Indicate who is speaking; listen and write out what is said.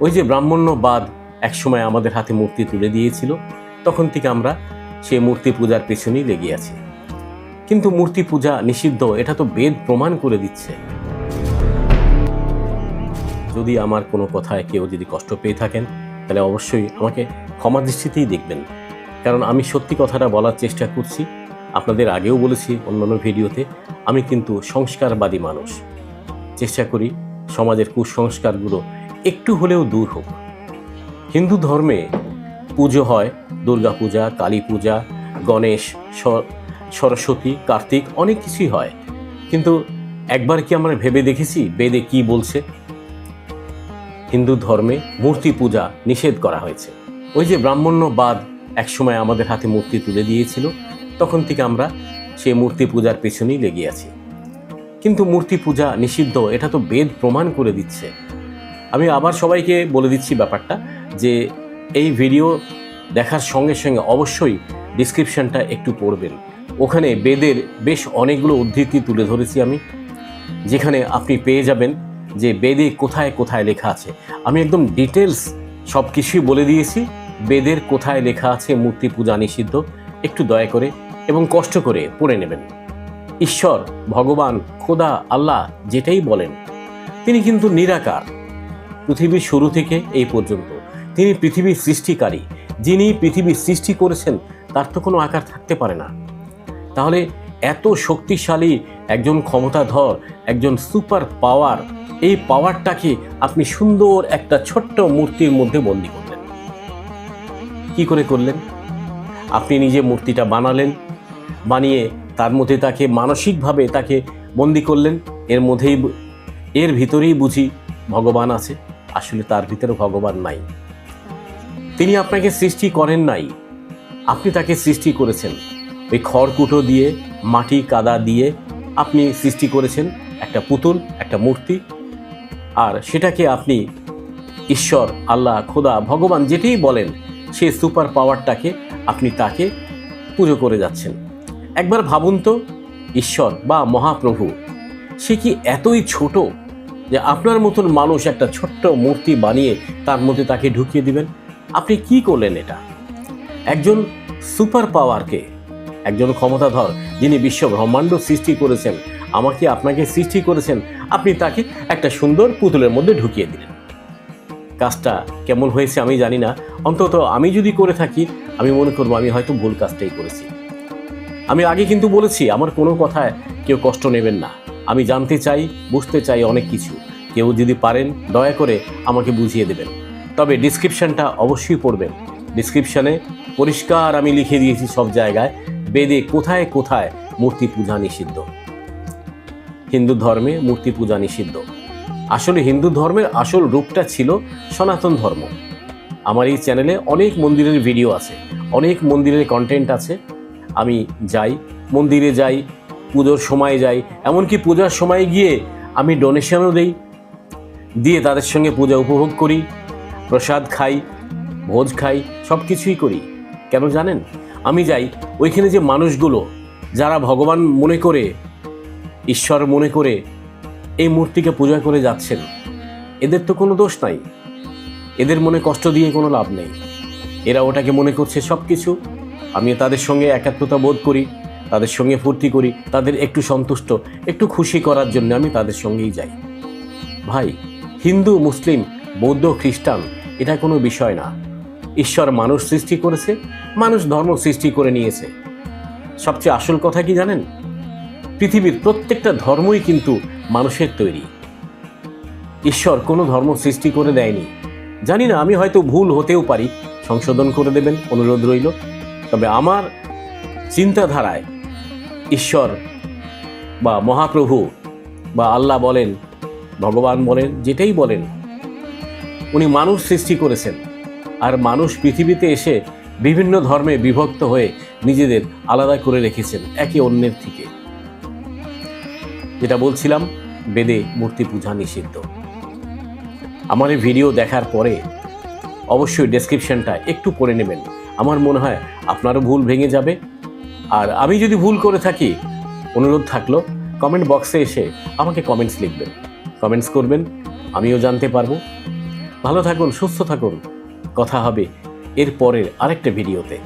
Speaker 1: ওই যে ব্রাহ্মণ্যবাদ একসময় আমাদের হাতে মূর্তি তুলে দিয়েছিল, তখন থেকে আমরা সেই মূর্তি পূজার পেছনেই লেগে আছি। কিন্তু মূর্তি পূজা নিষিদ্ধ, এটা তো বেদ প্রমাণ করে দিচ্ছে। যদি আমার কোনো কথায় কেউ যদি কষ্ট পেয়ে থাকেন, তাহলে অবশ্যই আমাকে ক্ষমা দৃষ্টিতেই দেখবেন। কারণ আমি সত্যি কথাটা বলার চেষ্টা করছি। আপনাদের আগেও বলেছি অন্যান্য ভিডিওতে, আমি কিন্তু সংস্কারবাদী মানুষ। চেষ্টা করি সমাজের কুসংস্কারগুলো একটু হলেও দূর হোক। হিন্দু ধর্মে পুজো হয়, দুর্গা পূজা, কালী পূজা, গণেশ সরস্বতী, কার্তিক, অনেক কিছুই হয়। কিন্তু একবার কি আমরা ভেবে দেখেছি বেদে কি বলছে? হিন্দু ধর্মে মূর্তি পূজা নিষেধ করা হয়েছে। ওই যে ব্রাহ্মণ্যবাদ একসময় আমাদের হাতে মূর্তি তুলে দিয়েছিল, তখন থেকে আমরা সেই মূর্তি পূজার পেছনেই লেগে আছি। কিন্তু মূর্তি পূজা নিষিদ্ধ, এটা তো বেদ প্রমাণ করে দিচ্ছে। আমি আবার সবাইকে বলে দিচ্ছি ব্যাপারটা যে এই ভিডিও দেখার সঙ্গে সঙ্গে অবশ্যই ডিসক্রিপশনটা একটু পড়বেন। ওখানে বেদের বেশ অনেকগুলো উদ্ধৃতি তুলে ধরেছি আমি, যেখানে আপনি পেয়ে যাবেন যে বেদে কোথায় কোথায় লেখা আছে। আমি একদম ডিটেলস সব কিছুই বলে দিয়েছি, বেদের কোথায় লেখা আছে মূর্তি পূজা নিষিদ্ধ, একটু দয়া করে এবং কষ্ট করে পড়ে নেবেন। ঈশ্বর, ভগবান, খোদা, আল্লাহ যেটাই বলেন, তিনি কিন্তু নিরাকার। পৃথিবীর শুরু থেকে এই পর্যন্ত। তিনি পৃথিবীর সৃষ্টিকারী। যিনি পৃথিবীর সৃষ্টি করেছেন, তার তো কোনো আকার থাকতে পারে না। তাহলে এত শক্তিশালী একজন ক্ষমতাধর, একজন সুপার পাওয়ার, এই পাওয়ারটাকে আপনি সুন্দর একটা ছোট্ট মূর্তির মধ্যে বন্দি করলেন। কি করে করলেন? আপনি নিজে মূর্তিটা বানালেন, বানিয়ে তার মধ্যে তাকে মানসিকভাবে তাকে বন্দি করলেন। এর মধ্যেই, এর ভিতরেই বুঝি ভগবান আছে। আসলে তার ভিতরে ভগবান নাই। তিনি আপনাকে সৃষ্টি করেন নাই। আপনি তাকে সৃষ্টি করেছেন। ওই খড়কুটো দিয়ে, মাটি কাদা দিয়ে আপনি সৃষ্টি করেছেন। একটা পুতুল, একটা মূর্তি। আর সেটাকে আপনি ঈশ্বর, আল্লাহ, খোদা, ভগবান যেটাই বলেন সেই সুপার পাওয়ারটাকে আপনি তাকে পুজো করে যাচ্ছেন। একবার ভাবুন তো, ঈশ্বর বা মহাপ্রভু, সে কি এতই ছোট? যে আপনার মতন মানুষ একটা ছোট্ট মূর্তি বানিয়ে তার মধ্যে তাকে ঢুকিয়ে দিবেন? আপনি কি করলেন এটা? একজন সুপার পাওয়ারকে, একজন ক্ষমতাধর যিনি বিশ্ব ব্রহ্মাণ্ড সৃষ্টি করেছেন, আমাকে আপনাকে সৃষ্টি করেছেন, আপনি তাকে একটা সুন্দর পুতুলের মধ্যে ঢুকিয়ে দিলেন। কাজটা কেমন হয়েছে আমি জানি না। অন্তত আমি যদি করে থাকি, আমি মনে করব আমি হয়তো ভুল কাজটাই করেছি। আমি আগে কিন্তু বলেছি, আমার কোনো কথায় কেউ কষ্ট নেবেন না। আমি জানতে চাই, বুঝতে চাই অনেক কিছু। কেউ যদি পারেন, দয়া করে আমাকে বুঝিয়ে দেবেন। তবে ডিসক্রিপশনটা অবশ্যই পড়বেন। ডিসক্রিপশনে পরিষ্কার আমি লিখে দিয়েছি সব জায়গায়, বেদে কোথায় কোথায় মূর্তি পূজা নিষিদ্ধ। হিন্দু ধর্মে মূর্তি পূজা নিষিদ্ধ। আসলে হিন্দু ধর্মের আসল রূপটা ছিল সনাতন ধর্ম। আমার এই চ্যানেলে অনেক মন্দিরের ভিডিও আছে, অনেক মন্দিরের কন্টেন্ট আছে। আমি যাই, মন্দিরে যাই পুজোর সময় যাই, এমনকি পূজার সময় গিয়ে আমি ডোনেশনও দেই। দিয়ে তাদের সঙ্গে পূজা উপভোগ করি, প্রসাদ খাই, ভোজ খাই সব কিছুই করি। কেন জানেন? আমি যাই, ওইখানে যে মানুষগুলো, যারা ভগবান মনে করে, ঈশ্বর মনে করে, এই মূর্তিকে পূজা করে যাচ্ছেন, এদের তো কোনো দোষ নাই। এদের মনে কষ্ট দিয়ে কোনো লাভ নেই। এরা ওটাকে মনে করছে সব কিছু আমি তাদের সঙ্গে একাত্মতা বোধ করি। তাদের সঙ্গে ফুর্তি করি, তাদের একটু সন্তুষ্ট, একটু খুশি করার জন্য আমি তাদের সঙ্গেই যাই। ভাই, হিন্দু, মুসলিম, বৌদ্ধ, খ্রিস্টান, এটা কোনো বিষয় না। ঈশ্বর মানুষ সৃষ্টি করেছে, মানুষ ধর্ম সৃষ্টি করে নিয়েছে। সবচেয়ে আসল কথা কি জানেন? পৃথিবীর প্রত্যেকটা ধর্মই কিন্তু মানুষের তৈরি। ঈশ্বর কোনো ধর্ম সৃষ্টি করে দেয়নি। জানি না, আমি হয়তো ভুল হতেও পারি। সংশোধন করে দেবেন, অনুরোধ রইল। তবে আমার চিন্তাধারায় ঈশ্বর বা মহাপ্রভু বা আল্লাহ বলেন, ভগবান বলেন, যেটাই বলেন, উনি মানুষ সৃষ্টি করেছেন। আর মানুষ পৃথিবীতে এসে বিভিন্ন ধর্মে বিভক্ত হয়ে নিজেদের আলাদা করে রেখেছেন, একে অন্যের থেকে। যেটা বলছিলাম, বেদে মূর্তি পূজা নিষিদ্ধ। আমার এই ভিডিও দেখার পরে অবশ্যই ডেসক্রিপশনটা একটু পড়ে নেবেন। আমার মনে হয় আপনারও ভুল ভেঙে যাবে। আর আমি যদি ভুল করে থাকি, অনুরোধ থাকল কমেন্ট বক্সে এসে আমাকে কমেন্টস লিখবেন। কমেন্টস করবেন, আমিও জানতে পারব। ভালো থাকুন, সুস্থ থাকুন। কথা হবে এর পরের আরেকটা ভিডিওতে